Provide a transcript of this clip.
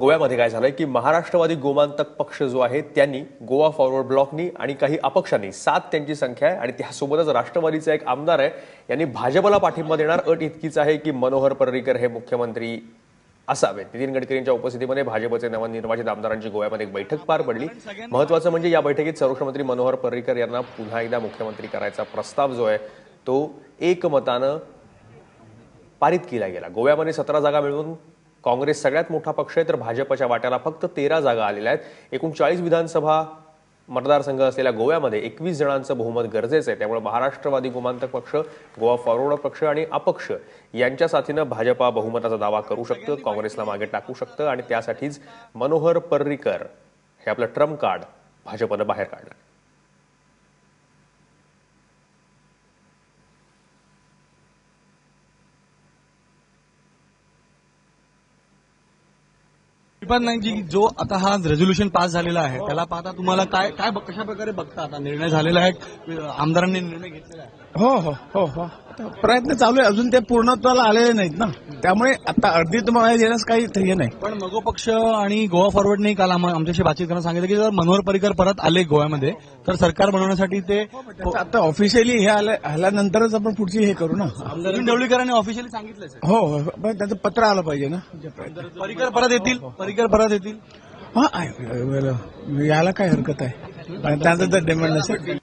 गोव्यामध्ये काय झालंय की महाराष्ट्रवादी गोमांतक पक्ष जो आहे त्यांनी गोवा फॉरवर्ड ब्लॉकनी आणि काही अपक्षांनी सात त्यांची संख्या आहे आणि त्यासोबतच राष्ट्रवादीचा एक आमदार आहे यांनी भाजपला पाठिंबा देणार अट इतकीच आहे की मनोहर पर्रीकर हे मुख्यमंत्री असावेत. नितीन गडकरींच्या उपस्थितीमध्ये भाजपचे नवनिर्वाचित आमदारांची गोव्यामध्ये एक बैठक पार पडली. महत्वाचं म्हणजे या बैठकीत संरक्षण मंत्री मनोहर पर्रीकर यांना पुन्हा एकदा मुख्यमंत्री करायचा प्रस्ताव जो आहे तो एकमतानं पारित केला गेला. गोव्यामध्ये सतरा जागा मिळवून काँग्रेस सगळ्यात मोठा पक्ष आहे तर भाजपच्या वाट्याला फक्त तेरा जागा आलेल्या आहेत. एकूण चाळीस विधानसभा मतदारसंघ असलेल्या गोव्यामध्ये एकवीस जणांचं बहुमत गरजेचं आहे. त्यामुळे महाराष्ट्रवादी गोमांतक पक्ष गोवा फॉरवर्ड पक्ष आणि अपक्ष यांच्या साथीनं भाजपा बहुमताचा दावा करू शकतं काँग्रेसला मागे टाकू शकतं आणि त्यासाठीच मनोहर पर्रीकर हे आपलं ट्रम्प कार्ड भाजपनं बाहेर काढलं. नाही नाईकजी जो आता हा रेझोल्युशन पास झालेला आहे त्याला पाहता तुम्हाला काय काय कशा प्रकारे बघता आता? निर्णय झालेला आहे आमदारांनी निर्णय घेतलेला आहे. हो हो हो हो. प्रयत्न चालू आहे. अजून ते पूर्णत्वाला आलेले नाहीत ना. त्यामुळे आता अर्धी तुम्हाला देण्यास काही हे नाही. पण मगो पक्ष आणि गोवा फॉरवर्डने काल आमच्याशी बातचीत करताना सांगितलं की जर मनोहर पर्रिकर परत आले गोव्यामध्ये तर सरकार बनवण्यासाठी ते त्याचं आता ऑफिशियली हे आलं आल्यानंतरच आपण पुढची हे करू ना. अरविंद ढवळीकरांनी ऑफिशियली सांगितलंच आहे. हो हो पण त्याचं पत्र आलं पाहिजे ना. पर्रिकर परत येतील? पर्रिकर परत येतील? हा. याला काय हरकत आहे? त्यांचं तर डिमांड नसेल